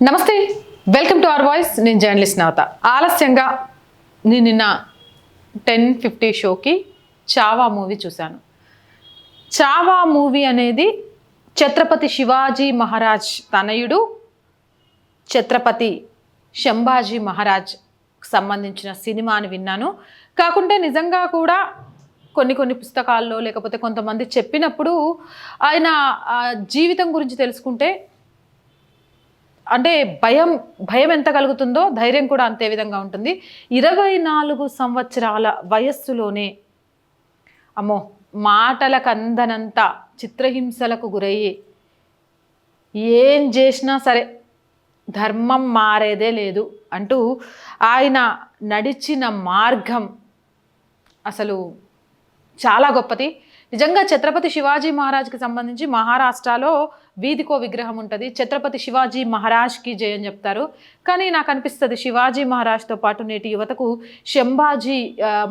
నమస్తే welcome to our voice. నేను journalist Navatha. ఆలస్యంగా నేను నిన్న టెన్ ఫిఫ్టీ షోకి చావా మూవీ చూశాను. చావా మూవీ అనేది ఛత్రపతి శివాజీ మహారాజ్ తనయుడు ఛత్రపతి శంభాజీ మహారాజ్ సంబంధించిన సినిమా అని విన్నాను. కాకుంటే నిజంగా కూడా కొన్ని కొన్ని పుస్తకాల్లో లేకపోతే కొంతమంది చెప్పినప్పుడు ఆయన ఆ, జీవితం గురించి తెలుసుకుంటే అంటే భయం భయం ఎంత కలుగుతుందో ధైర్యం కూడా అంతే విధంగా ఉంటుంది. ఇరవై నాలుగు సంవత్సరాల వయస్సులోనే అమ్మో మాటలకు అందనంత చిత్రహింసలకు గురయ్యి ఏం చేసినా సరే ధర్మం మారేదే లేదు అంటూ ఆయన నడిచిన మార్గం అసలు చాలా గొప్పది. నిజంగా ఛత్రపతి శివాజీ మహారాజ్కి సంబంధించి మహారాష్ట్రలో వీధికో విగ్రహం ఉంటుంది. ఛత్రపతి శివాజీ మహారాజ్కి జయ అని చెప్తారు. కానీ నాకు అనిపిస్తుంది శివాజీ మహారాజ్తో పాటు నేటి యువతకు శంభాజీ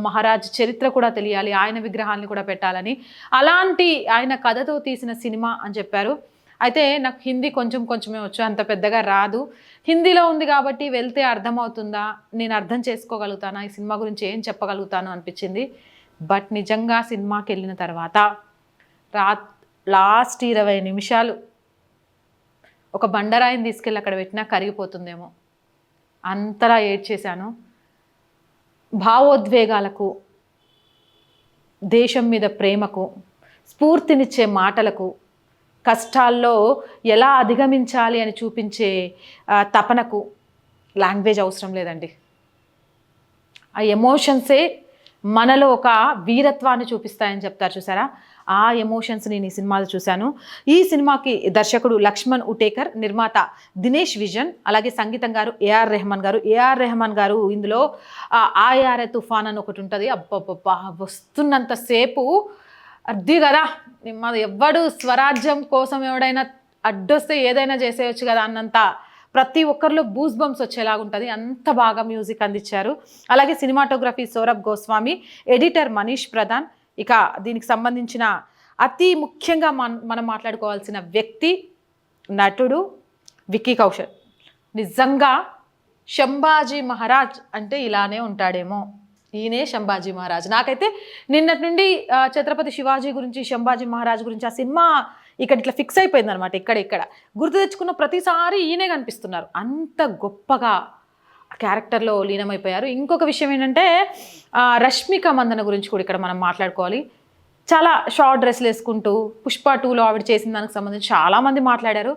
మహారాజ్ చరిత్ర కూడా తెలియాలి. ఆయన విగ్రహాన్ని కూడా పెట్టాలని. అలాంటి ఆయన కథతో తీసిన సినిమా అని చెప్పారు. అయితే నాకు హిందీ కొంచెం కొంచెమే వచ్చు. అంత పెద్దగా రాదు. హిందీలో ఉంది కాబట్టి వెళ్తే అర్థమవుతుందా? నేను అర్థం చేసుకోగలుగుతానా? ఈ సినిమా గురించి ఏం చెప్పగలుగుతాను అనిపించింది. బట్ నిజంగా సినిమాకి వెళ్ళిన తర్వాత రా లాస్ట్ ఇరవై నిమిషాలు ఒక బండరాయిని తీసుకెళ్ళి అక్కడ పెట్టినా కరిగిపోతుందేమో. అంతలా ఏడ్చేశాను. భావోద్వేగాలకు దేశం మీద ప్రేమకు స్ఫూర్తినిచ్చే మాటలకు కష్టాల్లో ఎలా అధిగమించాలి అని చూపించే తపనకు లాంగ్వేజ్ అవసరం లేదండి. ఆ ఎమోషన్సే మనలో ఒక వీరత్వాన్ని చూపిస్తాయని చెప్తారు చూసారా? ఆ ఎమోషన్స్ నేను ఈ సినిమాలు చూశాను. ఈ సినిమాకి దర్శకుడు లక్ష్మణ్ ఉటేకర్ నిర్మాత దినేష్ విజన్ అలాగే సంగీతం గారు ఏఆర్ రెహమాన్ గారు. ఏఆర్ రెహమాన్ గారు ఇందులో ఆయార తుఫాన్ అని ఒకటి ఉంటుంది. అబ్బబ్బబ్బా వస్తున్నంతసేపు అద్ది కదా? మన ఎవ్వడు స్వరాజ్యం కోసం ఎవడైనా అడ్డొస్తే ఏదైనా చేసేయచ్చు కదా అన్నంత ప్రతి ఒక్కరిలో బూస్ బంప్స్ వచ్చేలాగా ఉంటుంది. అంత బాగా మ్యూజిక్ అందించారు. అలాగే సినిమాటోగ్రఫీ సౌరభ్ గోస్వామి ఎడిటర్ మనీష్ ప్రధాన్. ఇక దీనికి సంబంధించిన అతి ముఖ్యంగా మన మనం మాట్లాడుకోవాల్సిన వ్యక్తి నటుడు విక్కీ కౌశల్. నిజంగా శంభాజీ మహారాజ్ అంటే ఇలానే ఉంటాడేమో. ఈయనే శంభాజీ మహారాజ్. నాకైతే నిన్నటి నుండి ఛత్రపతి శివాజీ గురించి శంభాజీ మహారాజ్ గురించి ఆ సినిమా ఇక్కడ ఇట్లా ఫిక్స్ అయిపోయింది అనమాట ఇక్కడ ఇక్కడ. గుర్తు తెచ్చుకున్న ప్రతిసారి ఈయనే కనిపిస్తున్నారు. అంత గొప్పగా క్యారెక్టర్లో లీనమైపోయారు. ఇంకొక విషయం ఏంటంటే రష్మిక మందన గురించి కూడా ఇక్కడ మనం మాట్లాడుకోవాలి. చాలా షార్ట్ డ్రెస్లు వేసుకుంటూ పుష్ప టూలో ఆవిడ చేసిన దానికి సంబంధించి చాలామంది మాట్లాడారు.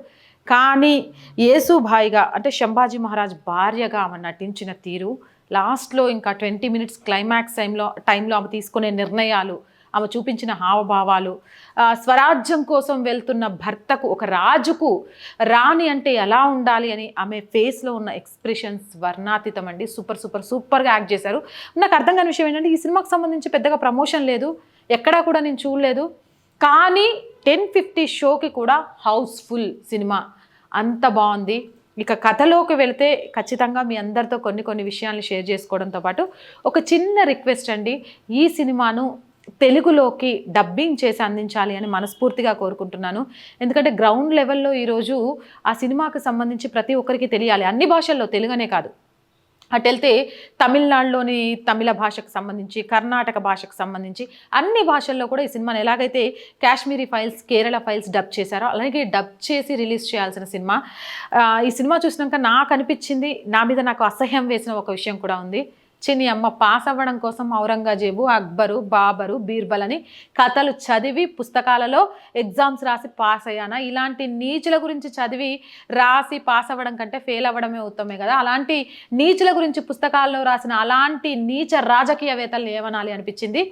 కానీ యేసుభాయిగా అంటే శంభాజీ మహారాజ్ భార్యగా ఆమె నటించిన తీరు లాస్ట్లో ఇంకా ట్వంటీ మినిట్స్ క్లైమాక్స్ టైంలో టైంలో ఆమె తీసుకునే నిర్ణయాలు ఆమె చూపించిన హావభావాలు స్వరాజ్యం కోసం వెళ్తున్న భర్తకు ఒక రాజుకు రాణి అంటే ఎలా ఉండాలి అని ఆమె ఫేస్లో ఉన్న ఎక్స్ప్రెషన్స్ వర్ణాతీతం అండి. సూపర్ సూపర్ సూపర్గా యాక్ట్ చేశారు. నాకు అర్థం కాని విషయం ఏంటంటే ఈ సినిమాకి సంబంధించి పెద్దగా ప్రమోషన్ లేదు. ఎక్కడా కూడా నేను చూడలేదు. కానీ టెన్ ఫిఫ్టీ షోకి కూడా హౌస్ఫుల్ సినిమా. అంత బాగుంది. ఇక కథలోకి వెళితే ఖచ్చితంగా మీ అందరితో కొన్ని కొన్ని విషయాలు షేర్ చేసుకోవడంతో పాటు ఒక చిన్న రిక్వెస్ట్ అండి. ఈ సినిమాను తెలుగులోకి డబ్బింగ్ చేసి అందించాలి అని మనస్ఫూర్తిగా కోరుకుంటున్నాను. ఎందుకంటే గ్రౌండ్ లెవెల్లో ఈరోజు ఆ సినిమాకు సంబంధించి ప్రతి ఒక్కరికి తెలియాలి. అన్ని భాషల్లో తెలుగనే కాదు. అటు వెళ్తే తమిళనాడులోని తమిళ భాషకు సంబంధించి కర్ణాటక భాషకు సంబంధించి అన్ని భాషల్లో కూడా ఈ సినిమాని ఎలాగైతే Kashmiri files Kerala files dub చేశారో అలాగే డబ్ చేసి రిలీజ్ చేయాల్సిన సినిమా. ఈ సినిమా చూసినాక నాకు అనిపించింది నా మీద నాకు అసహ్యం వేసిన ఒక విషయం కూడా ఉంది. చిన్ని అమ్మ పాస్ అవ్వడం కోసం ఔరంగజేబు అక్బరు బాబరు బీర్బల్ అని కథలు చదివి పుస్తకాలలో ఎగ్జామ్స్ రాసి పాస్ అయ్యానా? ఇలాంటి నీచుల గురించి చదివి రాసి పాస్ అవ్వడం కంటే ఫెయిల్ అవ్వడమే ఉత్తమే కదా. అలాంటి నీచుల గురించి పుస్తకాల్లో రాసిన అలాంటి నీచ రాజకీయవేత్తలు ఏమనాలి అనిపించింది?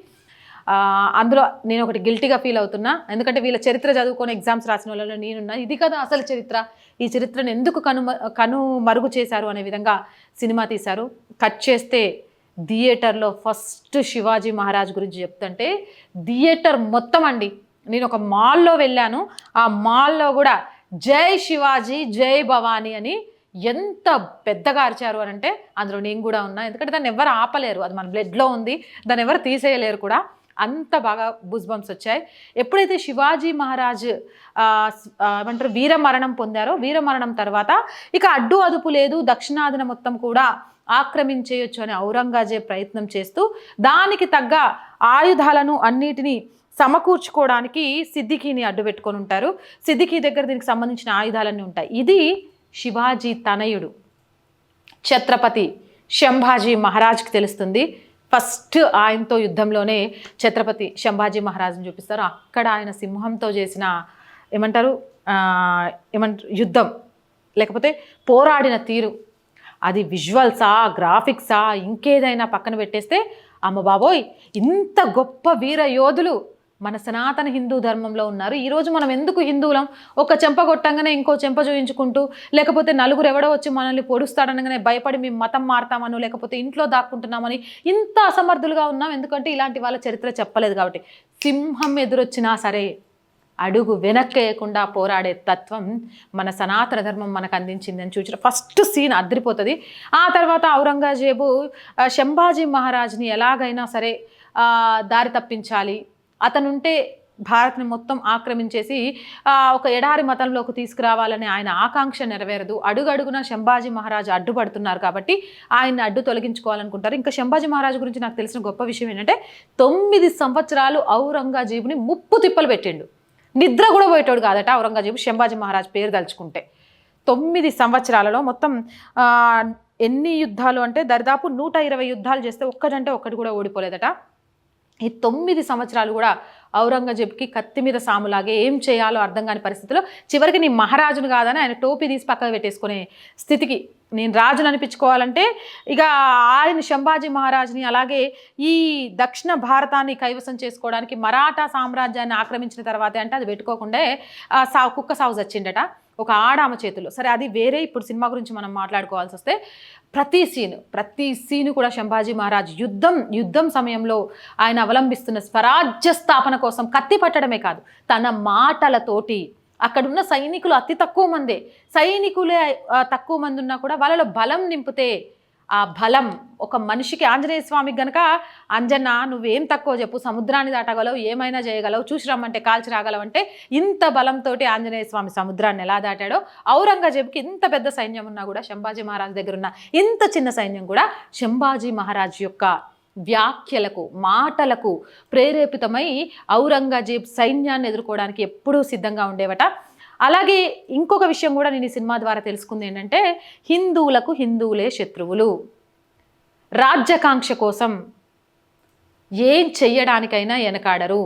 అందులో నేను ఒకటి గిల్టీగా ఫీల్ అవుతున్నా. ఎందుకంటే వీళ్ళ చరిత్ర చదువుకొని ఎగ్జామ్స్ రాసిన వాళ్ళలో నేనున్నా. ఇది కదా అసలు చరిత్ర. ఈ చరిత్రను ఎందుకు కను కను మరుగు చేశారు అనే విధంగా సినిమా తీశారు. కట్ చేస్తే థియేటర్లో ఫస్ట్ శివాజీ మహారాజ్ గురించి చెప్తుంటే థియేటర్ మొత్తం అండి. నేను ఒక మాల్లో వెళ్ళాను. ఆ మాల్లో కూడా జై శివాజీ జై భవానీ అని ఎంత పెద్దగా అరిచారు అని అంటే అందులో నేను కూడా ఉన్నా. ఎందుకంటే దాన్ని ఎవరు ఆపలేరు. అది మన బ్లడ్లో ఉంది. దాన్ని ఎవరు తీసేయలేరు కూడా. అంత బాగా బుజ్బంప్స్ వచ్చాయి. ఎప్పుడైతే శివాజీ మహారాజ్ ఏమంటారు వీర మరణం పొందారో వీర మరణం తర్వాత ఇక అడ్డు అదుపు లేదు దక్షిణాదిన మొత్తం కూడా ఆక్రమించేయొచ్చు అని ఔరంగజేబ్ ప్రయత్నం చేస్తూ దానికి తగ్గ ఆయుధాలను అన్నిటినీ సమకూర్చుకోవడానికి సిద్దికీని అడ్డు పెట్టుకొని ఉంటారు. సిద్దికీ దగ్గర దీనికి సంబంధించిన ఆయుధాలన్నీ ఉంటాయి. ఇది శివాజీ తనయుడు. ఛత్రపతి శంభాజీ మహారాజ్కి తెలుస్తుంది. ఫస్ట్ ఆయనతో యుద్ధంలోనే ఛత్రపతి శంభాజీ మహారాజుని చూపిస్తారు. అక్కడ ఆయన సింహంతో చేసిన ఏమంటారు ఏమంటారు యుద్ధం లేకపోతే పోరాడిన తీరు. అది విజువల్సా గ్రాఫిక్సా ఇంకేదైనా పక్కన పెట్టేస్తే అమ్మ బాబోయ్ ఇంత గొప్ప వీర యోధులు మన సనాతన హిందూ ధర్మంలో ఉన్నారు. ఈరోజు మనం ఎందుకు హిందువులం? ఒక చెంప కొట్టంగానే ఇంకో చెంప చూయించుకుంటూ లేకపోతే నలుగురు ఎవడో వచ్చి మనల్ని పొడుస్తాడనగానే భయపడి మేము మతం మారతామను లేకపోతే ఇంట్లో దాక్కుంటున్నామని ఇంత అసమర్థులుగా ఉన్నాం. ఎందుకంటే ఇలాంటి వాళ్ళ చరిత్ర చెప్పలేదు కాబట్టి. సింహం ఎదురొచ్చినా సరే అడుగు వెనక్కేయకుండా పోరాడే తత్వం మన సనాతన ధర్మం మనకు అందించిందని చూచిన ఫస్ట్ సీన్ అదిరిపోతుంది ఆ తర్వాత ఔరంగజేబు శంభాజీ మహారాజ్ని ఎలాగైనా సరే దారి తప్పించాలి. అతనుంటే భారత్ని మొత్తం ఆక్రమించేసి ఒక ఎడారి మతంలోకి తీసుకురావాలని ఆయన ఆకాంక్ష నెరవేరదు. అడుగడుగున శంభాజీ మహారాజు అడ్డుపడుతున్నారు కాబట్టి ఆయన్ని అడ్డు తొలగించుకోవాలనుకుంటారు. ఇంకా శంభాజీ మహారాజు గురించి నాకు తెలిసిన గొప్ప విషయం ఏంటంటే తొమ్మిది సంవత్సరాలు ఔరంగజేబుని ముప్పు తిప్పలు పెట్టిండు. నిద్ర కూడా పోయేటోడు కాదట ఔరంగజేబు శంభాజీ మహారాజ్ పేరు తలుచుకుంటే. తొమ్మిది సంవత్సరాలలో మొత్తం ఎన్ని యుద్ధాలు అంటే దరిదాపు నూట ఇరవై యుద్ధాలు చేస్తే ఒక్కటంటే ఒక్కటి కూడా ఓడిపోలేదట. ఈ తొమ్మిది సంవత్సరాలు కూడా ఔరంగజేబ్కి కత్తి మీద సాములాగే ఏం చేయాలో అర్థం కాని పరిస్థితిలో చివరికి నీ మహారాజును కాదని ఆయన టోపీ తీసి పక్కకు పెట్టేసుకునే స్థితికి నేను రాజును అనిపించుకోవాలంటే ఇక ఆయన శంభాజీ మహారాజుని అలాగే ఈ దక్షిణ భారతాన్ని కైవసం చేసుకోవడానికి మరాఠా సామ్రాజ్యాన్ని ఆక్రమించిన తర్వాతే అంటే అది పెట్టుకోకుండా సా కుక్క సాగు వచ్చిండట ఒక ఆడామ చేతుల్లో. సరే అది వేరే ఇప్పుడు సినిమా గురించి మనం మాట్లాడుకోవాల్సి వస్తే ప్రతి సీన్ ప్రతి సీన్ కూడా శంభాజీ మహారాజ్ యుద్ధం యుద్ధం సమయంలో ఆయన అవలంబిస్తున్న స్వరాజ్య స్థాపన కోసం కత్తి పట్టడమే కాదు తన మాటలతోటి అక్కడున్న సైనికులు అతి తక్కువ మందే. సైనికులే తక్కువ మంది ఉన్నా కూడా వాళ్ళలో బలం నింపితే ఆ బలం ఒక మనిషికి ఆంజనేయ స్వామికి గనక అంజన్న నువ్వేం తక్కువ చెప్పు సముద్రాన్ని దాటగలవు ఏమైనా చేయగలవు చూసి రమ్మంటే కాల్చి రాగలవు అంటే ఇంత బలంతో ఆంజనేయ స్వామి సముద్రాన్ని ఎలా దాటాడో ఔరంగజేబుకి ఇంత పెద్ద సైన్యం ఉన్నా కూడా శంభాజీ మహారాజ్ దగ్గర ఉన్న ఇంత చిన్న సైన్యం కూడా శంభాజీ మహారాజ్ యొక్క వ్యాఖ్యలకు మాటలకు ప్రేరేపితమై ఔరంగజేబ్ సైన్యాన్ని ఎదుర్కోవడానికి ఎప్పుడూ సిద్ధంగా ఉండేవట. అలాగే ఇంకొక విషయం కూడా నేను ఈ సినిమా ద్వారా తెలుసుకుంది ఏంటంటే హిందువులకు హిందువులే శత్రువులు. రాజ్యకాంక్ష కోసం ఏం చెయ్యడానికైనా వెనకాడరు.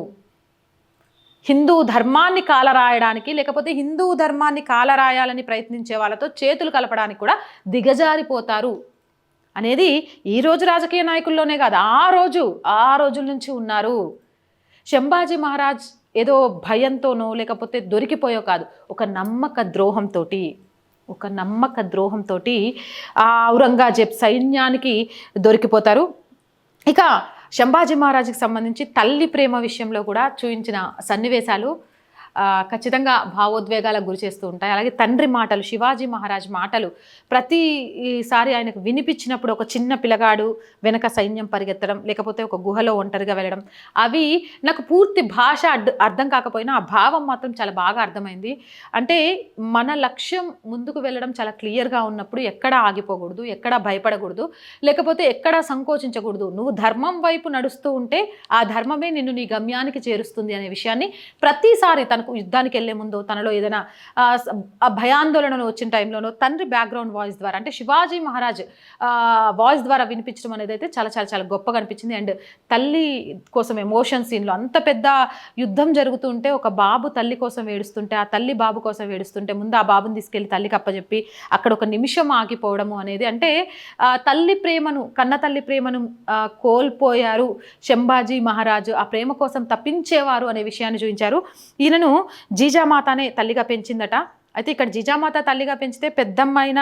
హిందూ ధర్మాన్ని కాలరాయడానికి లేకపోతే హిందూ ధర్మాన్ని కాలరాయాలని ప్రయత్నించే వాళ్ళతో చేతులు కలపడానికి కూడా దిగజారిపోతారు. అనేది ఈ రోజు రాజకీయ నాయకుల్లోనే కాదు ఆ రోజు ఆ రోజుల నుంచి ఉన్నారు. శంభాజీ మహారాజ్ ఏదో భయంతోనో లేకపోతే దొరికిపోయో కాదు. ఒక నమ్మక ద్రోహంతో ఒక నమ్మక ద్రోహంతో ఆ ఔరంగజేబ్ సైన్యానికి దొరికిపోతారు. ఇక శంభాజీ మహారాజుకి సంబంధించి తల్లి ప్రేమ విషయంలో కూడా చూపించిన సన్నివేశాలు ఖచ్చితంగా భావోద్వేగాలకు గురి చేస్తూ ఉంటాయి. అలాగే తండ్రి మాటలు శివాజీ మహారాజ్ మాటలు ప్రతిసారి ఆయనకు వినిపించినప్పుడు ఒక చిన్న పిల్లగాడు వెనక సైన్యం పరిగెత్తడం లేకపోతే ఒక గుహలో ఒంటరిగా వెళ్ళడం అవి నాకు పూర్తి భాష అర్థం కాకపోయినా ఆ భావం మాత్రం చాలా బాగా అర్థమైంది. అంటే మన లక్ష్యం ముందుకు వెళ్ళడం చాలా క్లియర్గా ఉన్నప్పుడు ఎక్కడ ఆగిపోకూడదు ఎక్కడ భయపడకూడదు లేకపోతే ఎక్కడ సంకోచించకూడదు. నువ్వు ధర్మం వైపు నడుస్తూ ఉంటే ఆ ధర్మమే నిన్ను నీ గమ్యానికి చేరుస్తుంది అనే విషయాన్ని ప్రతిసారి తనకు యుద్ధానికి వెళ్ళే ముందు తనలో ఏదైనా ఆ, భయాందోళనలు వచ్చిన టైంలోనో తండ్రి బ్యాక్గ్రౌండ్ వాయిస్ ద్వారా అంటే శివాజీ మహారాజ్ వాయిస్ ద్వారా వినిపించడం అనేది అయితే చాలా చాలా చాలా గొప్పగా అనిపించింది. అండ్ తల్లి కోసం ఎమోషన్ సీన్లో అంత పెద్ద యుద్ధం జరుగుతుంటే ఒక బాబు తల్లి కోసం ఏడుస్తుంటే ఆ తల్లి బాబు కోసం ఏడుస్తుంటే ముందు ఆ బాబుని తీసుకెళ్ళి తల్లికి అప్పచెప్పి అక్కడ ఒక నిమిషం ఆగిపోవడము అనేది. అంటే తల్లి ప్రేమను కన్న తల్లి ప్రేమను కోల్పోయారు శంభాజీ మహారాజు. ఆ ప్రేమ కోసం తప్పించేవారు అనే విషయాన్ని చూపించారు. ఈయనను జీజామాతనే తల్లిగా పెంచిందట. అయితే ఇక్కడ జిజామాత తల్లిగా పెంచితే పెద్దమ్మైన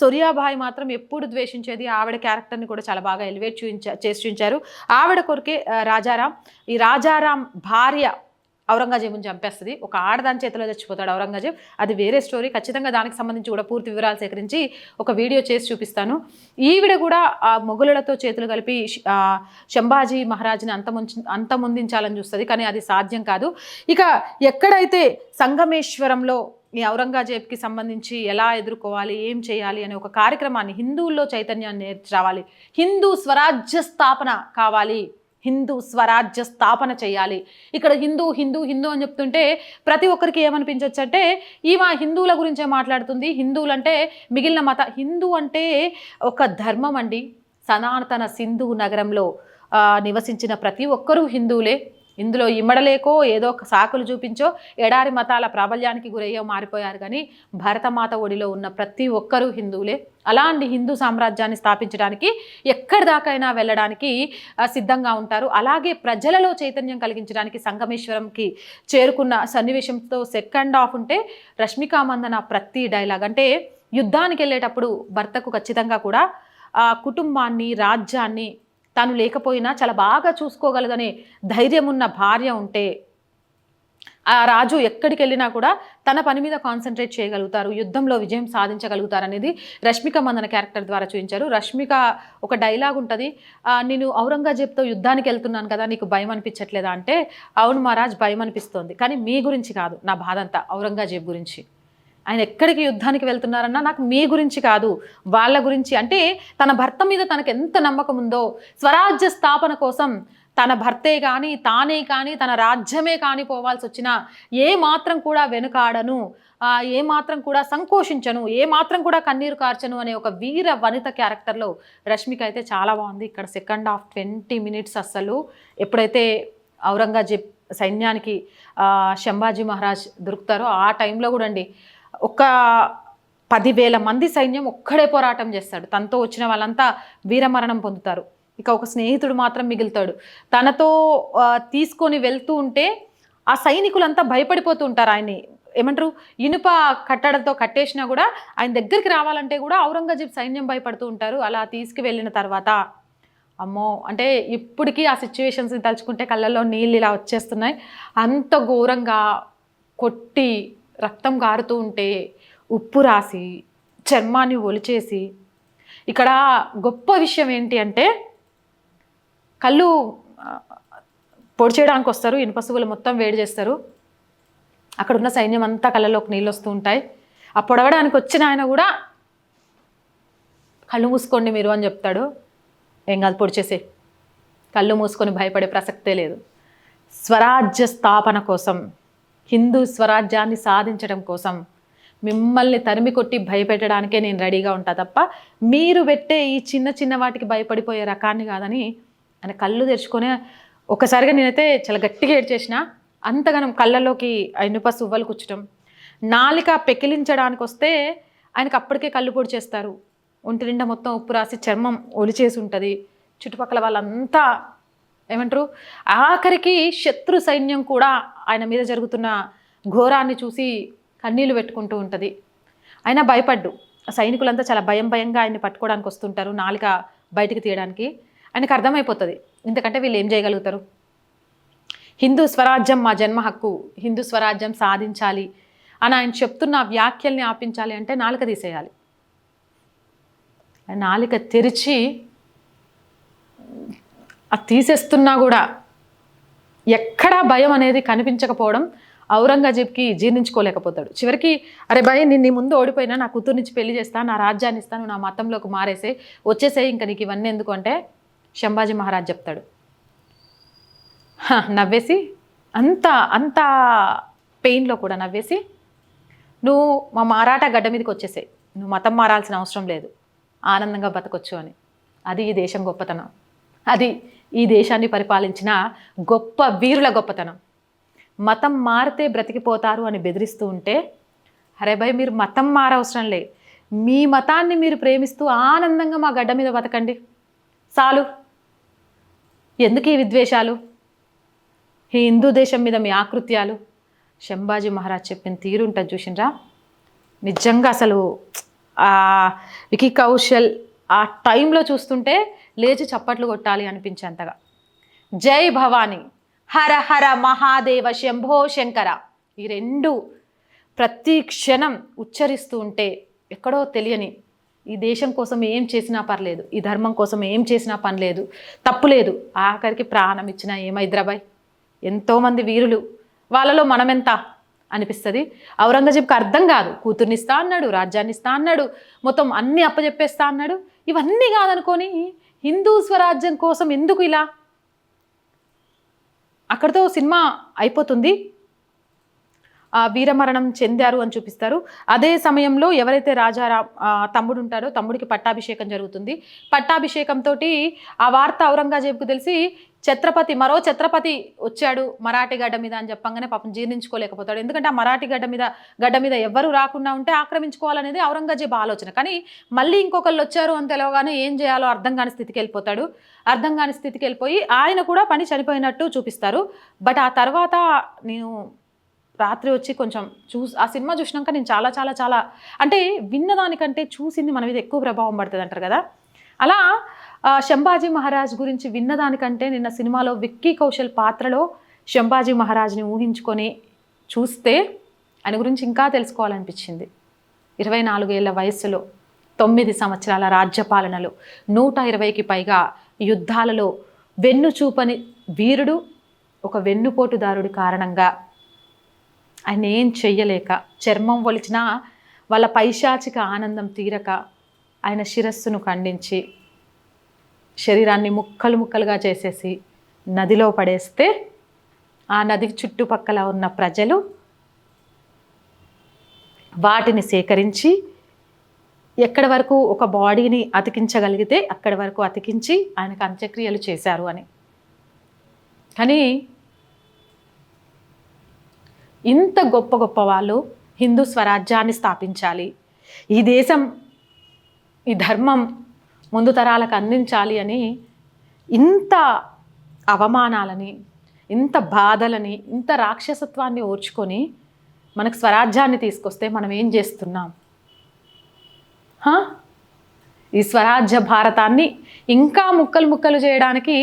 సొరియాబాయి మాత్రం ఎప్పుడు ద్వేషించేది? ఆవిడ క్యారెక్టర్ని కూడా చాలా బాగా ఎలివేట్ చూపించ చేసి చూపించారు ఆవిడ కొరికే రాజారాం. ఈ రాజారాం భార్య ఔరంగజేబుని చంపేస్తుంది. ఒక ఆడదాని చేతిలో చచ్చిపోతాడు ఔరంగజేబ్. అది వేరే స్టోరీ. ఖచ్చితంగా దానికి సంబంధించి కూడా పూర్తి వివరాలు సేకరించి ఒక వీడియో చేసి చూపిస్తాను. ఈవిడ కూడా ఆ మొఘలులతో చేతులు కలిపి శంభాజీ మహారాజుని అంతముంచి అంతమొందించాలని చూస్తుంది. కానీ అది సాధ్యం కాదు. ఇక ఎక్కడైతే సంగమేశ్వరంలో ఈ ఔరంగజేబ్కి సంబంధించి ఎలా ఎదుర్కోవాలి ఏం చేయాలి అనే ఒక కార్యక్రమాన్ని హిందువుల్లో చైతన్యాన్ని నేర్చి రావాలి. హిందూ స్వరాజ్య స్థాపన కావాలి. హిందూ స్వరాజ్య స్థాపన చేయాలి. ఇక్కడ హిందూ హిందూ హిందూ అని చెప్తుంటే ప్రతి ఒక్కరికి ఏమనిపించవచ్చు అంటే ఈమె హిందువుల గురించే మాట్లాడుతుంది. హిందువులు అంటే మిగిలిన మత హిందూ అంటే ఒక ధర్మం అండి. సనాతన సింధు నగరంలో నివసించిన ప్రతి ఒక్కరూ హిందువులే. ఇందులో ఇమ్మడలేకో ఏదో ఒక సాకులు చూపించో ఎడారి మతాల ప్రాబల్యానికి గురయ్యో మారిపోయారు కానీ భరతమాత ఒడిలో ఉన్న ప్రతి ఒక్కరూ హిందువులే. అలాంటి హిందూ సామ్రాజ్యాన్ని స్థాపించడానికి ఎక్కడి దాకైనా వెళ్ళడానికి సిద్ధంగా ఉంటారు. అలాగే ప్రజలలో చైతన్యం కలిగించడానికి సంగమేశ్వరంకి చేరుకున్న సన్నివేశంతో సెకండ్ ఆఫ్ ఉంటే రష్మికా మందన ప్రతి డైలాగ్. అంటే యుద్ధానికి వెళ్ళేటప్పుడు భర్తకు ఖచ్చితంగా కూడా ఆ కుటుంబాన్ని రాజ్యాన్ని తాను లేకపోయినా చాలా బాగా చూసుకోగలదనే ధైర్యం ఉన్న భార్య ఉంటే ఆ రాజు ఎక్కడికి వెళ్ళినా కూడా తన పని మీద కాన్సన్ట్రేట్ చేయగలుగుతారు యుద్ధంలో విజయం సాధించగలుగుతారు అనేది రష్మిక మందన క్యారెక్టర్ ద్వారా చూపించారు. రష్మిక ఒక డైలాగ్ ఉంటుంది నేను ఔరంగజేబ్తో యుద్ధానికి వెళ్తున్నాను కదా నీకు భయం అనిపించట్లేదా? అంటే అవును మహారాజ్ భయం అనిపిస్తోంది కానీ మీ గురించి కాదు నా బాధ అంతా ఔరంగజేబ్ గురించి. ఆయన ఎక్కడికి యుద్ధానికి వెళ్తున్నారన్నా నాకు మీ గురించి కాదు వాళ్ళ గురించి. అంటే తన భర్త మీద తనకు ఎంత నమ్మకం ఉందో స్వరాజ్య స్థాపన కోసం తన భర్తే కానీ తానే కానీ తన రాజ్యమే కానీ పోవాల్సి వచ్చినా ఏ మాత్రం కూడా వెనుకాడను ఏ మాత్రం కూడా సంకోచించను ఏ మాత్రం కూడా కన్నీరు కార్చను అనే ఒక వీర వనిత క్యారెక్టర్లో రష్మిక అయితే చాలా బాగుంది. ఇక్కడ సెకండ్ హాఫ్ ట్వంటీ మినిట్స్ అస్సలు ఎప్పుడైతే ఔరంగజేబ్ సైన్యానికి శంభాజీ మహారాజ్ దొరుకుతారో ఆ టైంలో కూడా అండి ఒక పదివేల మంది సైన్యం ఒక్కడే పోరాటం చేస్తాడు. తనతో వచ్చిన వాళ్ళంతా వీరమరణం పొందుతారు. ఇక ఒక స్నేహితుడు మాత్రం మిగులుతాడు. తనతో తీసుకొని వెళ్తూ ఉంటే ఆ సైనికులంతా భయపడిపోతూ ఉంటారు ఆయన్ని. ఏమంటారు? ఇనుప కట్టడంతో కట్టేసినా కూడా ఆయన దగ్గరికి రావాలంటే కూడా ఔరంగజేబ్ సైన్యం భయపడుతూ ఉంటారు. అలా తీసుకువెళ్ళిన తర్వాత అమ్మో! అంటే ఇప్పటికీ ఆ సిచ్యువేషన్స్ని తలుచుకుంటే కళ్ళల్లో నీళ్ళు ఇలా వచ్చేస్తున్నాయి. అంత ఘోరంగా కొట్టి రక్తం గారుతూ ఉంటే ఉప్పు రాసి చర్మాన్ని ఒలిచేసి ఇక్కడ గొప్ప విషయం ఏంటి అంటే కళ్ళు పొడి చేయడానికి వస్తారు ఇనుప మొత్తం వేడి చేస్తారు. అక్కడ ఉన్న సైన్యం అంతా కళ్ళలోకి నీళ్ళు వస్తూ ఉంటాయి. ఆ పొడవడానికి వచ్చిన ఆయన కూడా కళ్ళు మూసుకోండి మీరు అని చెప్తాడు. ఏం కాదు పొడి చేసే. కళ్ళు మూసుకొని భయపడే ప్రసక్తే లేదు. స్వరాజ్య స్థాపన కోసం హిందూ స్వరాజ్యాన్ని సాధించడం కోసం మిమ్మల్ని తరిమి కొట్టి భయపెట్టడానికే నేను రెడీగా ఉంటా తప్ప మీరు పెట్టే ఈ చిన్న చిన్న వాటికి భయపడిపోయే రకాన్ని కాదని ఆయన కళ్ళు తెరుచుకొని ఒకసారిగా నేనైతే చాలా గట్టిగా ఏడ్చేసిన అంతగానం కళ్ళలోకి ఆ ఇనుప సువ్వలు కూర్చడం నాలిక పెకిలించడానికి వస్తే ఆయనకు అప్పటికే కళ్ళు పొడి చేస్తారు. ఒంటి నిండా మొత్తం ఉప్పు రాసి చర్మం ఒలిచేసి ఉంటుంది. చుట్టుపక్కల వాళ్ళంతా ఏమంటారు? ఆఖరికి శత్రు సైన్యం కూడా ఆయన మీద జరుగుతున్న ఘోరాన్ని చూసి కన్నీళ్ళు పెట్టుకుంటూ ఉంటుంది. ఆయన భయపడ్డు. ఆ సైనికులంతా చాలా భయం భయంగా ఆయన్ని పట్టుకోవడానికి వస్తుంటారు నాలుక బయటికి తీయడానికి. ఆయనకు అర్థమైపోతుంది. ఇంతకంటే వీళ్ళు ఏం చేయగలుగుతారు? హిందూ స్వరాజ్యం మా జన్మ హక్కు. హిందూ స్వరాజ్యం సాధించాలి అని ఆయన చెప్తున్న వ్యాఖ్యల్ని ఆపించాలి అంటే నాలుక తీసేయాలి. ఆ నాలుక తెరిచి అది తీసేస్తున్నా కూడా ఎక్కడా భయం అనేది కనిపించకపోవడం ఔరంగజేబ్కి జీర్ణించుకోలేకపోతాడు. చివరికి అరే భయ నేను నీ ముందు ఓడిపోయినా నా కూతురు నుంచి పెళ్ళి చేస్తాను నా రాజ్యాన్ని ఇస్తాను నా మతంలోకి మారేసే వచ్చేసే ఇంకా నీకు ఇవన్నీ ఎందుకు అంటే శంభాజీ మహారాజ్ చెప్తాడు. నవ్వేసి అంత అంత పెయిన్లో కూడా నవ్వేసి నువ్వు మా మారాట గడ్డ మీదకి వచ్చేసాయి నువ్వు మతం మారాల్సిన అవసరం లేదు ఆనందంగా బతకొచ్చు అని. అది ఈ దేశం గొప్పతనం. అది ఈ దేశాన్ని పరిపాలించిన గొప్ప వీరుల గొప్పతనం. మతం మారితే బ్రతికిపోతారు అని బెదిరిస్తూ ఉంటే అరే భయ్ మీరు మతం మారవసరం లే. మీ మతాన్ని మీరు ప్రేమిస్తూ ఆనందంగా మా గడ్డ మీద బతకండి. చాలు. ఎందుకు ఈ విద్వేషాలు? ఈ హిందూ దేశం మీద మీ ఆకృత్యాలు? శంభాజీ మహారాజ్ చెప్పిన తీరు ఉంటుంది చూసిండ్రా? నిజంగా అసలు వికీ కౌశల్ ఆ టైంలో చూస్తుంటే లేచి చప్పట్లు కొట్టాలి అనిపించేంతగా. జై భవానీ హర హర మహాదేవ శంభో శంకర ఈ రెండు ప్రతి క్షణం ఉచ్చరిస్తూ ఉంటే ఎక్కడో తెలియని ఈ దేశం కోసం ఏం చేసినా పర్లేదు ఈ ధర్మం కోసం ఏం చేసినా పని లేదు తప్పు లేదు. ఆఖరికి ప్రాణం ఇచ్చిన ఏమైద్రాబాయ్ ఎంతోమంది వీరులు. వాళ్ళలో మనమెంత అనిపిస్తుంది? ఔరంగజేబ్కి అర్థం కాదు. కూతుర్నిస్తా అన్నాడు రాజ్యాన్ని ఇస్తా అన్నాడు మొత్తం అన్నీ అప్పచెప్పేస్తా అన్నాడు. ఇవన్నీ కాదనుకొని హిందూ స్వరాజ్యం కోసం ఎందుకు ఇలా? అక్కడితో సినిమా అయిపోతుంది. ఆ వీరమరణం చెందారు అని చూపిస్తారు. అదే సమయంలో ఎవరైతే రాజారా తమ్ముడు ఉంటారో తమ్ముడికి పట్టాభిషేకం జరుగుతుంది. పట్టాభిషేకంతో ఆ వార్త ఔరంగజేబుకు తెలిసి ఛత్రపతి మరో ఛత్రపతి వచ్చాడు మరాఠీ గడ్డ మీద అని చెప్పంగానే పాపం జీర్ణించుకోలేకపోతాడు. ఎందుకంటే ఆ మరాఠీ గడ్డ మీద గడ్డ మీద ఎవ్వరు రాకుండా ఉంటే ఆక్రమించుకోవాలనేది ఔరంగజేబు ఆలోచన. కానీ మళ్ళీ ఇంకొకళ్ళు వచ్చారు అని తెలవగానే ఏం చేయాలో అర్థం కాని స్థితికి వెళ్ళిపోతాడు. అర్థం కాని స్థితికి వెళ్ళిపోయి ఆయన కూడా పని చనిపోయినట్టు చూపిస్తారు. బట్ ఆ తర్వాత నేను రాత్రి వచ్చి కొంచెం చూసి ఆ సినిమా చూసినాక నేను చాలా చాలా చాలా అంటే విన్నదానికంటే చూసింది మన మీద ఎక్కువ ప్రభావం పడుతుంది అంటారు కదా. అలా శంభాజీ మహారాజ్ గురించి విన్నదానికంటే నిన్న సినిమాలో విక్కీ కౌశల్ పాత్రలో శంభాజీ మహారాజ్ని ఊహించుకొని చూస్తే ఆయన గురించి ఇంకా తెలుసుకోవాలనిపించింది. ఇరవై నాలుగేళ్ళ వయస్సులో తొమ్మిది సంవత్సరాల రాజ్యపాలనలో నూట ఇరవైకి పైగా యుద్ధాలలో వెన్ను చూపని వీరుడు ఒక వెన్నుపోటుదారుడి కారణంగా ఆయన ఏం చెయ్యలేక చర్మం ఒలిచినా వాళ్ళ పైశాచిక ఆనందం తీరక ఆయన శిరస్సును ఖండించి శరీరాన్ని ముక్కలు ముక్కలుగా చేసేసి నదిలో పడేస్తే ఆ నది చుట్టుపక్కల ఉన్న ప్రజలు వాటిని సేకరించి ఎక్కడి వరకు ఒక బాడీని అతికించగలిగితే అక్కడి వరకు అతికించి ఆయనకు అంత్యక్రియలు చేశారు అని. కానీ ఇంత గొప్ప గొప్ప వాళ్ళు హిందూ స్వరాజ్యాన్ని స్థాపించాలి. ఈ దేశం ఈ ధర్మం ముందు తరాలకు అందించాలి అని ఇంత అవమానాలని ఇంత బాధలని ఇంత రాక్షసత్వాన్ని ఓర్చుకొని మనకు స్వరాజ్యాన్ని తీసుకొస్తే మనం ఏం చేస్తున్నాం? ఈ స్వరాజ్య భారతాన్ని ఇంకా ముక్కలు ముక్కలు చేయడానికి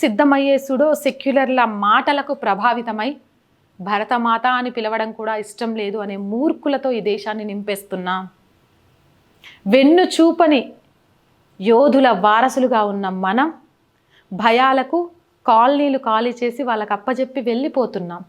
సిద్ధమయ్యే సుడో సెక్యులర్ల మాటలకు ప్రభావితమై భరతమాత అని పిలవడం కూడా ఇష్టం లేదు అనే మూర్ఖులతో ఈ దేశాన్ని నింపేస్తున్నాం. వెన్ను చూపని యోధుల వారసులుగా ఉన్న మనం భయాలకు కాలనీలు ఖాళీ చేసి వాళ్ళకి అప్పచెప్పి వెళ్ళిపోతున్నాం.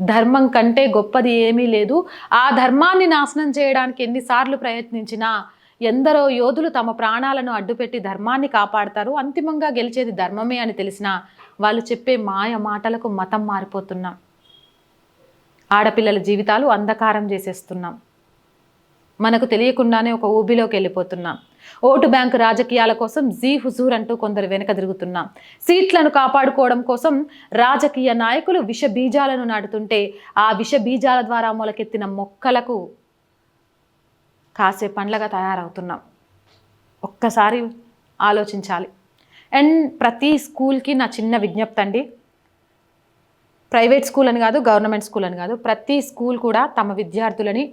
ధర్మం కంటే గొప్పది ఏమీ లేదు. ఆ ధర్మాన్ని నాశనం చేయడానికి ఎన్నిసార్లు ప్రయత్నించినా ఎందరో యోధులు తమ ప్రాణాలను అడ్డుపెట్టి ధర్మాన్ని కాపాడతారు. అంతిమంగా గెలిచేది ధర్మమే అని తెలిసినా వాళ్ళు చెప్పే మాయ మాటలకు మతం మారిపోతున్నాం. ఆడపిల్లల జీవితాలు అంధకారం చేసేస్తున్నాం. మనకు తెలియకుండానే ఒక ఊబిలోకి వెళ్ళిపోతున్నాం. ఓటు బ్యాంకు రాజకీయాల కోసం జీ హుజూర్ అంటూ కొందరు వెనక తిరుగుతున్నాం. సీట్లను కాపాడుకోవడం కోసం రాజకీయ నాయకులు విష బీజాలను నాటుతుంటే ఆ విష బీజాల ద్వారా మొలకెత్తిన మొక్కలకు కాసే పండ్లగా తయారవుతున్నాం. ఒక్కసారి ఆలోచించాలి. అండ్ ప్రతి స్కూల్కి నా చిన్న విజ్ఞప్తి అండి. ప్రైవేట్ స్కూల్ అని కాదు గవర్నమెంట్ స్కూల్ అని కాదు ప్రతి స్కూల్ కూడా తమ విద్యార్థులని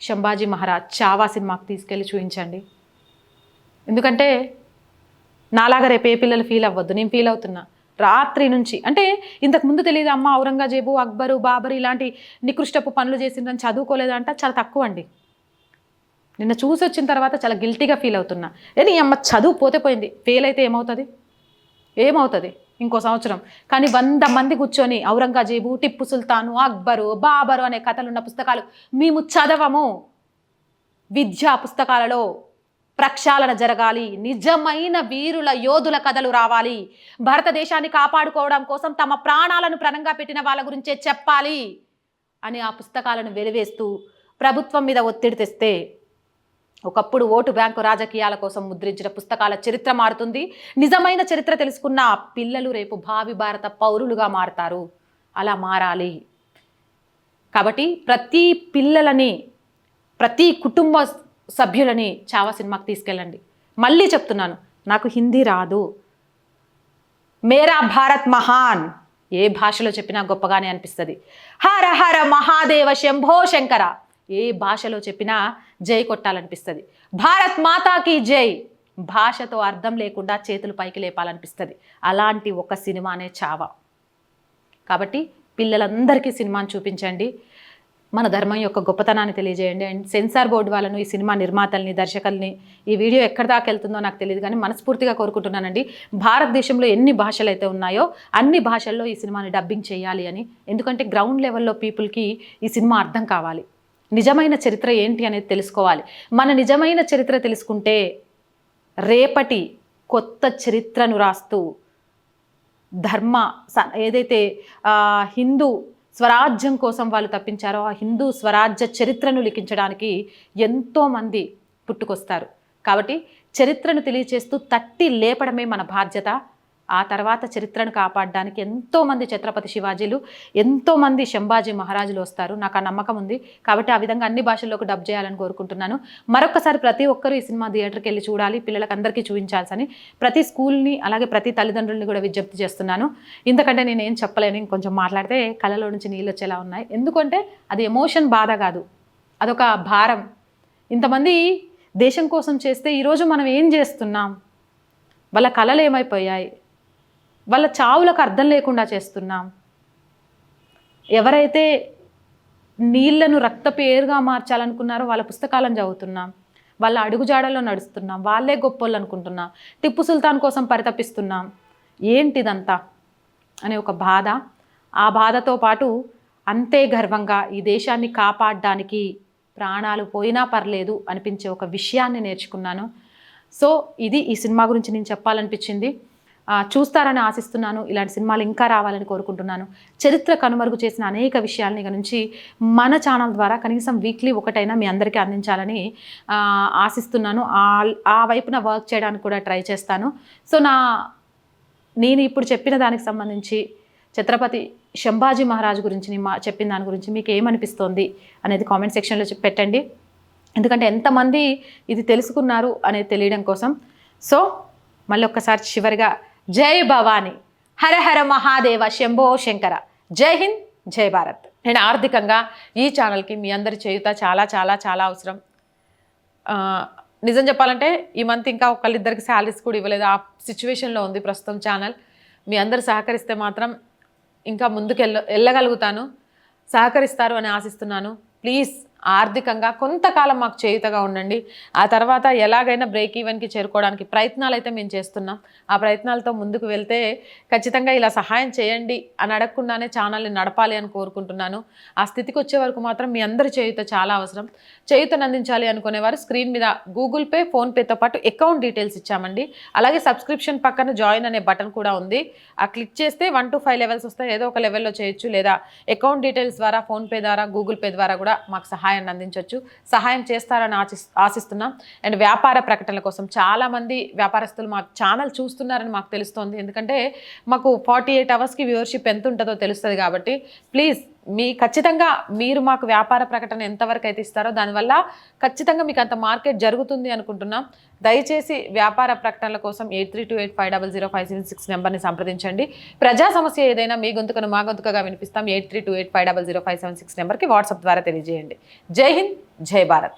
శంభాజీ మహారాజ్ చావా సినిమాకి తీసుకెళ్ళి చూపించండి ఎందుకంటే నాలాగా రేపు ఏ పిల్లలు ఫీల్ అవ్వద్దు. నేను ఫీల్ అవుతున్నా. రాత్రి నుంచి అంటే ఇంతకు ముందు తెలియదు అమ్మ ఔరంగజేబు అక్బరు బాబరు ఇలాంటి నికృష్టపు పనులు చేసిందని చదువుకోలేదంట చాలా తక్కువ అండి నిన్న చూసి వచ్చిన తర్వాత చాలా గిల్టీగా ఫీల్ అవుతున్నా. ఏ నీ అమ్మ చదువు పోతే పోయింది. ఫెయిల్ అయితే ఏమవుతుంది? ఏమవుతుంది? ఇంకో సంవత్సరం. కానీ వంద మంది కూర్చొని ఔరంగజేబు టిప్పు సుల్తాను అక్బరు బాబరు అనే కథలున్న పుస్తకాలు మేము చదవము. విద్యా పుస్తకాలలో ప్రక్షాళన జరగాలి. నిజమైన వీరుల యోధుల కథలు రావాలి. భారతదేశాన్ని కాపాడుకోవడం కోసం తమ ప్రాణాలను ప్రణంగా పెట్టిన వాళ్ళ గురించే చెప్పాలి అని ఆ పుస్తకాలను వెలివేస్తూ ప్రభుత్వం మీద ఒత్తిడి తెస్తే ఒకప్పుడు ఓటు బ్యాంకు రాజకీయాల కోసం ముద్రించిన పుస్తకాల చరిత్ర మారుతుంది. నిజమైన చరిత్ర తెలుసుకున్న పిల్లలు రేపు భావి భారత పౌరులుగా మారతారు. అలా మారాలి. కాబట్టి ప్రతి పిల్లలని ప్రతి కుటుంబ సభ్యులని చావా సినిమాకి తీసుకెళ్ళండి. మళ్ళీ చెప్తున్నాను నాకు హిందీ రాదు. మేరా భారత్ మహాన్. ఏ భాషలో చెప్పినా గొప్పగానే అనిపిస్తుంది. హర హర మహాదేవ శంభో శంకర. ఏ భాషలో చెప్పినా జై కొట్టాలనిపిస్తుంది. భారత్ మాతాకి జై. భాషతో అర్థం లేకుండా చేతులు పైకి లేపాలనిపిస్తుంది. అలాంటి ఒక సినిమానే చావా. కాబట్టి పిల్లలందరికీ సినిమాని చూపించండి. మన ధర్మం యొక్క గొప్పతనాన్ని తెలియజేయండి. అండ్ సెన్సార్ బోర్డు వాళ్ళను ఈ సినిమా నిర్మాతల్ని దర్శకుల్ని ఈ వీడియో ఎక్కడి దాకా వెళ్తుందో నాకు తెలియదు కానీ మనస్ఫూర్తిగా కోరుకుంటున్నానండి. భారతదేశంలో ఎన్ని భాషలు అయితే ఉన్నాయో అన్ని భాషల్లో ఈ సినిమాని డబ్బింగ్ చేయాలి అని. ఎందుకంటే గ్రౌండ్ లెవెల్లో పీపుల్కి ఈ సినిమా అర్థం కావాలి. నిజమైన చరిత్ర ఏంటి అనేది తెలుసుకోవాలి. మన నిజమైన చరిత్ర తెలుసుకుంటే రేపటి కొత్త చరిత్రను రాస్తూ ధర్మ స- ఏదైతే హిందూ స్వరాజ్యం కోసం వాళ్ళు తప్పించారో ఆ హిందూ స్వరాజ్య చరిత్రను లిఖించడానికి ఎంతోమంది పుట్టుకొస్తారు. కాబట్టి చరిత్రను తెలియచేస్తూ తట్టి లేపడమే మన బాధ్యత. ఆ తర్వాత చరిత్రను కాపాడడానికి ఎంతోమంది ఛత్రపతి శివాజీలు ఎంతోమంది శంభాజీ మహారాజులు వస్తారు. నాకు ఆ నమ్మకం ఉంది. కాబట్టి ఆ విధంగా అన్ని భాషల్లోకి డబ్ చేయాలని కోరుకుంటున్నాను. మరొకసారి ప్రతి ఒక్కరూ ఈ సినిమా థియేటర్కి వెళ్ళి చూడాలి పిల్లలకి అందరికీ చూపించాల్సని ప్రతి స్కూల్ని అలాగే ప్రతి తల్లిదండ్రుల్ని కూడా విజ్ఞప్తి చేస్తున్నాను. ఇంతకంటే నేను ఏం చెప్పలేను. ఇంకొంచెం మాట్లాడితే కళలో నుంచి నీళ్ళు వచ్చేలా ఉన్నాయి. ఎందుకంటే అది ఎమోషన్ బాధ కాదు. అదొక భారం. ఇంతమంది దేశం కోసం చేస్తే ఈరోజు మనం ఏం చేస్తున్నాం? వాళ్ళ కళలు ఏమైపోయాయి? వాళ్ళ చావులకు అర్థం లేకుండా చేస్తున్నాం. ఎవరైతే నీళ్ళను రక్తపేరుగా మార్చాలనుకున్నారో వాళ్ళ పుస్తకాలను చదువుతున్నాం. వాళ్ళ అడుగుజాడల్లో నడుస్తున్నాం. వాళ్ళే గొప్పోళ్ళు అనుకుంటున్నాం. టిప్పు సుల్తాన్ కోసం పరితపిస్తున్నాం. ఏంటిదంతా? అనే ఒక బాధ. ఆ బాధతో పాటు అంతే గర్వంగా ఈ దేశాన్ని కాపాడడానికి ప్రాణాలు పోయినా పర్లేదు అనిపించే ఒక విషయాన్ని నేర్చుకున్నాను. సో ఇది ఈ సినిమా గురించి నేను చెప్పాలనిపించింది. చూస్తారని ఆశిస్తున్నాను. ఇలాంటి సినిమాలు ఇంకా రావాలని కోరుకుంటున్నాను. చరిత్ర కనుమరుగు చేసిన అనేక విషయాలని ఇక నుంచి మన ఛానల్ ద్వారా కనీసం వీక్లీ ఒకటైనా మీ అందరికీ అందించాలని ఆశిస్తున్నాను. ఆ- ఆ వైపున వర్క్ చేయడానికి కూడా ట్రై చేస్తాను. సో నా నేను ఇప్పుడు చెప్పిన దానికి సంబంధించి ఛత్రపతి శంభాజీ మహారాజు గురించి మా చెప్పిన దాని గురించి మీకు ఏమనిపిస్తోంది అనేది కామెంట్ సెక్షన్లో పెట్టండి. ఎందుకంటే ఎంతమంది ఇది తెలుసుకున్నారు అనేది తెలియడం కోసం. సో మళ్ళీ ఒక్కసారి చివరిగా జై భవాని. హర హర మహాదేవ శంభో శంకర. జై హింద్ జై భారత్. నేను ఆర్థికంగా ఈ ఛానల్కి మీ అందరి చేయుత చాలా చాలా చాలా అవసరం. నిజం చెప్పాలంటే ఈ మంత్ ఇంకా ఒకళ్ళిద్దరికి శాలరీస్ కూడా ఇవ్వలేదు. ఆ సిచ్యువేషన్లో ఉంది ప్రస్తుతం ఛానల్. మీ అందరు సహకరిస్తే మాత్రం ఇంకా ముందుకు వెళ్ళ వెళ్ళగలుగుతాను. సహకరిస్తారు అని ఆశిస్తున్నాను. ప్లీజ్ ఆర్థికంగా కొంతకాలం మాకు చేయుతగా ఉండండి. ఆ తర్వాత ఎలాగైనా బ్రేక్ ఈవెన్కి చేరుకోవడానికి ప్రయత్నాలు అయితే మేము చేస్తున్నాం. ఆ ప్రయత్నాలతో ముందుకు వెళ్తే ఖచ్చితంగా ఇలా సహాయం చేయండి అని అడగకుండానే ఛానల్ని నడపాలి అని కోరుకుంటున్నాను. ఆ స్థితికి వచ్చే వరకు మాత్రం మీ అందరి చేయుత చాలా అవసరం. చేయుతను అందించాలి అనుకునేవారు స్క్రీన్ మీద గూగుల్ పే ఫోన్పేతో పాటు అకౌంట్ డీటెయిల్స్ ఇచ్చామండి. అలాగే సబ్స్క్రిప్షన్ పక్కన జాయిన్ అనే బటన్ కూడా ఉంది. ఆ క్లిక్ చేస్తే వన్ టు ఫైవ్ లెవెల్స్ వస్తాయి. ఏదో ఒక లెవెల్లో చేయొచ్చు. లేదా అకౌంట్ డీటెయిల్స్ ద్వారా ఫోన్పే ద్వారా గూగుల్ పే ద్వారా కూడా మాకు సహాయం సహాయాన్ని అందించవచ్చు సహాయం చేస్తారని ఆశి ఆశిస్తున్నాం. అండ్ వ్యాపార ప్రకటనల కోసం చాలామంది వ్యాపారస్తులు మా ఛానల్ చూస్తున్నారని మాకు తెలుస్తోంది. ఎందుకంటే మాకు ఫార్టీ ఎయిట్ అవర్స్కి వ్యూవర్షిప్ ఎంత ఉంటుందో తెలుస్తుంది కాబట్టి ప్లీజ్ మీ ఖచ్చితంగా మీరు మాకు వ్యాపార ప్రకటన ఎంతవరకు అయితే ఇస్తారో దానివల్ల ఖచ్చితంగా మీకు అంత మార్కెట్ జరుగుతుంది అనుకుంటున్నాం. దయచేసి వ్యాపార ప్రకటనల కోసం eight three two eight five double zero five seven six నెంబర్ని సంప్రదించండి. ప్రజా సమస్య ఏదైనా మీ గొంతుకను మా గొంతుకగా వినిపిస్తాం. Eight three two eight five double zero five seven six నెంబర్కి వాట్సాప్ ద్వారా తెలియజేయండి. జై హింద్ జై భారత్.